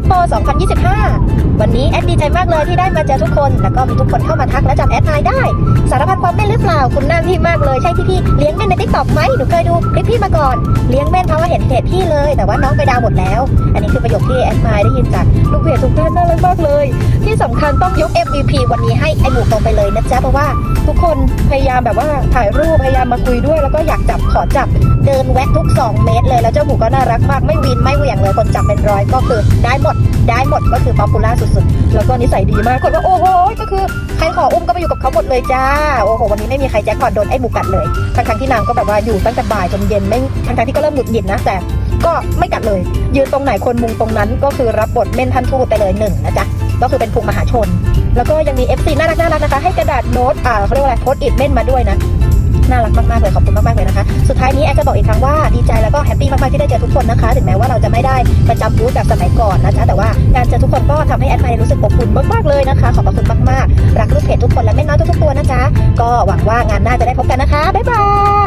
Expo 2025 วันนี้แอดดีใจมากเลยที่ได้มาเจอทุกคน แล้วก็มีทุกคนเข้ามาทักและจำแอดไลน์ได้ สารพัดความเม่นหรือเปล่า คุณหน้าพี่มากเลย ใช่ที่พี่เลี้ยงแม่นในทิกต็อกไหมหนูเคยดูคลิปพี่มาก่อน เลี้ยงแม่นเพราะว่าเห็นเพจพี่เลย แต่ว่าน้องไปดาวหมดแล้ว อันนี้คือประโยคที่แอดไลน์ได้ยินจากลูกเพจทุกท่านน่ารักมากเลย ที่สำคัญต้องยก MVP วันนี้ให้ไอหมูตรงไปเลยนะจ๊ะเพราะว่าทุกคนพยายามแบบว่าถ่ายรูปพยายามมาคุยด้วย แล้วก็อยากจับขอจับเดินแวะทุก 2 เมตรเลยแล้วเจ้าหมูก็น่ารักมากไม่วินไม่เหวี่ยงเลยคนจับเป็นร้อยก็คือได้หมดได้หมดก็คือป๊อปปูล่าสุดๆ แล้วก็นิสัยดีมากคนว่าโอ้โหก็คือใครขออุ้มก็ไปอยู่กับเขาหมดเลยจ้าโอ้โหวันนี้ไม่มีใครแจ็คพอตโดนไอหมูกัดเลยทั้งๆที่นางก็แบบว่าอยู่ตั้งแต่บ่ายจนเย็นไม่ทั้งๆที่ก็เริ่มหงุดหงิดนะแต่ ก็ไม่กัดเลย ยืนตรงไหนคนมุงตรงนั้น ก็คือรับบทเม่นท่านทูตไปเลยหนึ่งนะจ๊ะก็คือเป็นภูมิมหาชน แล้วก็ยังมี FC น่ารักน่ารักนะคะ ให้กระดาษโน้ตอ่าเขาเรียกว่าอะไรโค้ดอิดเม่นมาด้วยนะน่ารักมากๆเลยขอบคุณมากๆเลยนะคะสุดท้ายนี้แอดจะบอกอีกครั้งว่าดีใจแล้วก็แฮปปี้มากๆที่ได้เจอทุกคนนะคะ ถึงแม้ว่าเราจะไม่ได้ประจำบูธแบบสมัยก่อนนะจ๊ะแต่ว่าการเจอทุกคนก็ทำให้แอดไม่รู้สึกอบอุ่นมากๆเลยนะคะ ขอบคุณมากๆรักลูกเพจทุกคนและไม่น้อยทุกๆตัวนะจ๊ะก็หวังว่างานหน้าจะได้พบกันนะคะบ๊ายบาย